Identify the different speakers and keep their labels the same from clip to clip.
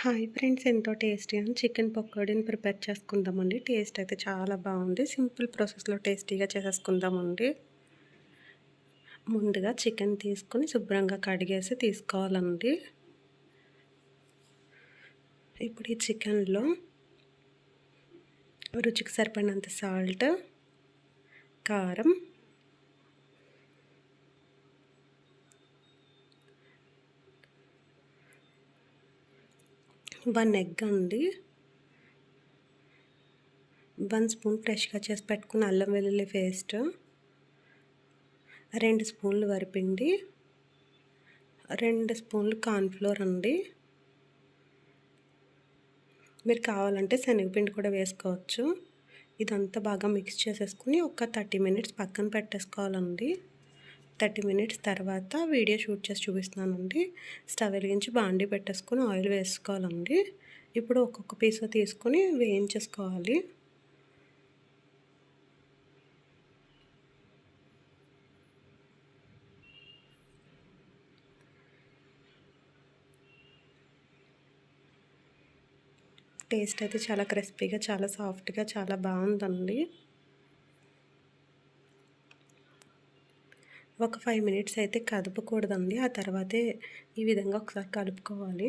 Speaker 1: Hi friends ఎంతో tasty అని chicken పకోడీని ప్రిపేర్ చేసుకుందామండి. టేస్ట్ అయితే చాలా బాగుంది. సింపుల్ ప్రాసెస్లో టేస్టీగా చేసేసుకుందామండి. ముందుగా చికెన్ తీసుకొని శుభ్రంగా కడిగేసి తీసుకోవాలండి. ఇప్పుడు ఈ చికెన్లో రుచికి సరిపడినంత సాల్ట్ కారం వన్ ఎగ్ అండి. వన్ స్పూన్ ఫ్రెష్గా చేసి పెట్టుకున్న అల్లం వెల్లుల్లి పేస్ట్ రెండు స్పూన్లు వరిపిండి రెండు స్పూన్లు కార్న్ఫ్లోర్ అండి. మీరు కావాలంటే శనగపిండి కూడా వేసుకోవచ్చు. ఇదంతా బాగా మిక్స్ చేసేసుకుని ఒక థర్టీ మినిట్స్ పక్కన పెట్టేసుకోవాలండి. థర్టీ మినిట్స్ తర్వాత వీడియో షూట్ చేసి చూపిస్తున్నానండి. స్టవ్ వెలిగించి బాండి పెట్టేసుకొని ఆయిల్ వేసుకోవాలండి. ఇప్పుడు ఒక్కొక్క పీస్ తీసుకొని వేయించేసుకోవాలి. టేస్ట్ అయితే చాలా క్రిస్పీగా చాలా సాఫ్ట్గా చాలా బాగుందండి. ఒక ఫైవ్ మినిట్స్ అయితే కదపకూడదండి. ఆ తర్వాతే ఈ విధంగా ఒకసారి కలుపుకోవాలి.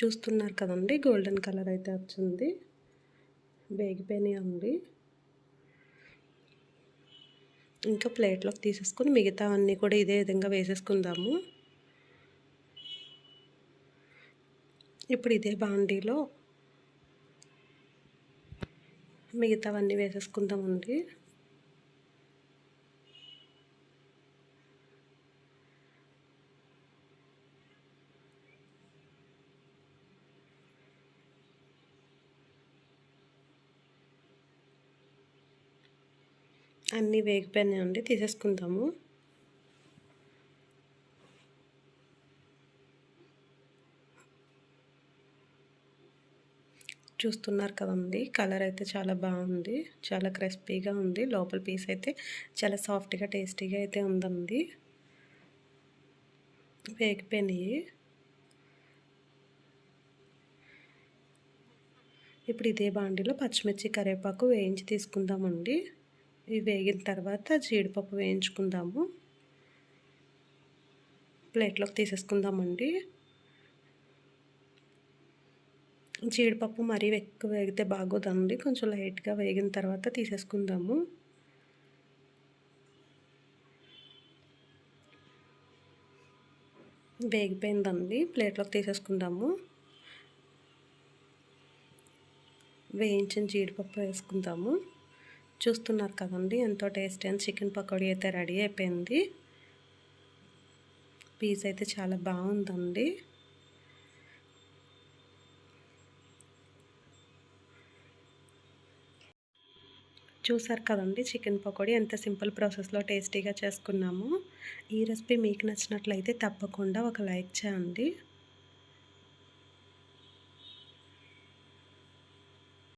Speaker 1: చూస్తున్నారు కదండి గోల్డెన్ కలర్ అయితే వచ్చింది. వేగిపోయినాయి అండి. ఇంకా ప్లేట్లోకి తీసేసుకొని మిగతా అన్నీ కూడా ఇదే విధంగా వేసేసుకుందాము. ఇప్పుడు ఇదే బాండీలో మిగతావన్నీ వేసేసుకుందామండి అన్నీ వేగిపోయినాయండి తీసేసుకుందాము. చూస్తున్నారు కదండి కలర్ అయితే చాలా బాగుంది. చాలా క్రిస్పీగా ఉంది. లోపల పీస్ అయితే చాలా సాఫ్ట్గా టేస్టీగా అయితే ఉందండి. వేగిపోయినాయి. ఇప్పుడు ఇదే బాండిలో పచ్చిమిర్చి కరివేపాకు వేయించి తీసుకుందామండి. ఇవి వేగిన తర్వాత జీడిపప్పు వేయించుకుందాము. ప్లేట్లోకి తీసేసుకుందామండి. జీడిపప్పు మరీ ఎక్కువ వేగితే బాగోదండి. కొంచెం లైట్గా వేగిన తర్వాత తీసేసుకుందాము. వేగిపోయిందండి. ప్లేట్లోకి తీసేసుకుందాము. వేయించిన జీడిపప్పు వేసుకుందాము. చూస్తున్నారు కదండి ఎంతో టేస్టీ అని చికెన్ పకోడీ అయితే రెడీ అయిపోయింది. పీస్ అయితే చాలా బాగుందండి. చూసారు కదండి చికెన్ పకోడీ. ఎంత సింపుల్ ప్రాసెస్లో టేస్టీగా చేసుకున్నాము. ఈ రెసిపీ మీకు నచ్చినట్లయితే తప్పకుండా ఒక లైక్ చేయండి.